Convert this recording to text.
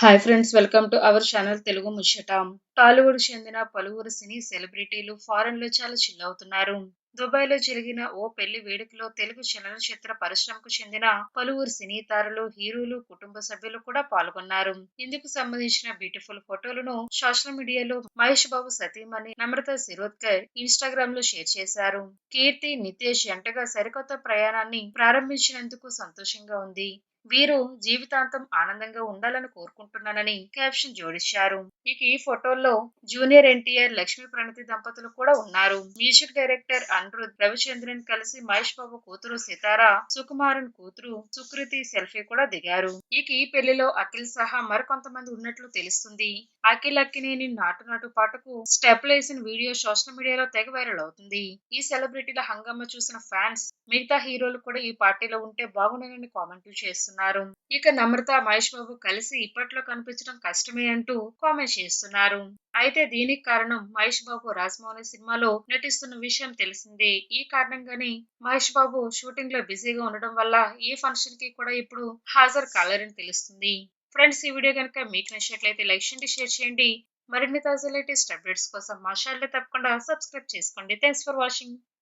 Hi friends welcome to our channel Telugu ముచ్చట టాలీవుడ్ చెందిన పలువురు సినీ సెలబ్రిటీలు ఫారెన్లో చాలా చిల్ అవుతున్నారు. దుబాయ్లో జరిగిన ఓ పెళ్ళి వేడుకలో తెలుగు చలనచిత్ర పరిశ్రమకు చెందిన పలువురు సినీ తారలు హీరోలు కుటుంబ సభ్యులు కూడా పాల్గొన్నారు. ఇందుకు సంబంధించిన బ్యూటిఫుల్ ఫోటోలను సోషల్ మీడియాలో మహేష్ బాబు సతీమణి నమ్రత శిరోద్కర్ ఇన్స్టాగ్రామ్లో షేర్ చేశారు. కీర్తి నితేష్ ఎంటగా సరికొత్త ప్రయాణాన్ని ప్రారంభించినందుకు సంతోషంగా ఉంది. వీరు జీవితాంతం ఆనందంగా ఉండాలని కోరుకుంటున్నానని క్యాప్షన్ జోడించారు. ఇక ఈ ఫోటోల్లో జూనియర్ ఎన్టీఆర్ లక్ష్మీ ప్రణతి దంపతులు కూడా ఉన్నారు. మ్యూజిక్ డైరెక్టర్ అనిరుద్ రవిచంద్రన్ కలిసి మహేష్ బాబు కూతురు సితారా సుకుమారన్ కూతురు సుకృతి సెల్ఫీ కూడా దిగారు. ఇక ఈ పెళ్ళిలో అఖిల్ సహా మరికొంతమంది ఉన్నట్లు తెలుస్తుంది. అఖిల్ అక్కినేని నాటు నాటు పాటకు స్టెప్లు వేసిన వీడియో సోషల్ మీడియాలో తెగ వైరల్ అవుతుంది. ఈ సెలబ్రిటీల హంగమ్మ చూసిన ఫ్యాన్స్ మిగతా హీరోలు కూడా ఈ పార్టీలో ఉంటే బాగుండనని కామెంట్లు చేస్తున్నారు ఇక నమ్రత మహేష్ బాబు కలిసి ఇప్పట్లో కనిపించడం కష్టమే అంటూ కామెంట్ చేస్తున్నారు. అయితే దీనికి కారణం మహేష్ బాబు రాజమౌళి సినిమాలో నటిస్తున్న విషయం తెలిసిందే. ఈ కారణంగానే మహేష్ బాబు షూటింగ్లో బిజీగా ఉండడం వల్ల ఈ ఫంక్షన్కి కూడా ఇప్పుడు హాజరు కాలేరని తెలుస్తుంది. ఫ్రెండ్స్ ఈ వీడియో కనుక మీకు నచ్చినట్లయితే లైక్ చేయండి షేర్ చేయండి. మరిన్ని తాజా లేటెస్ట్ అప్డేట్స్ కోసం మా ఛానల్ తప్పకుండా సబ్స్క్రైబ్ చేసుకోండి. Thanks for watching.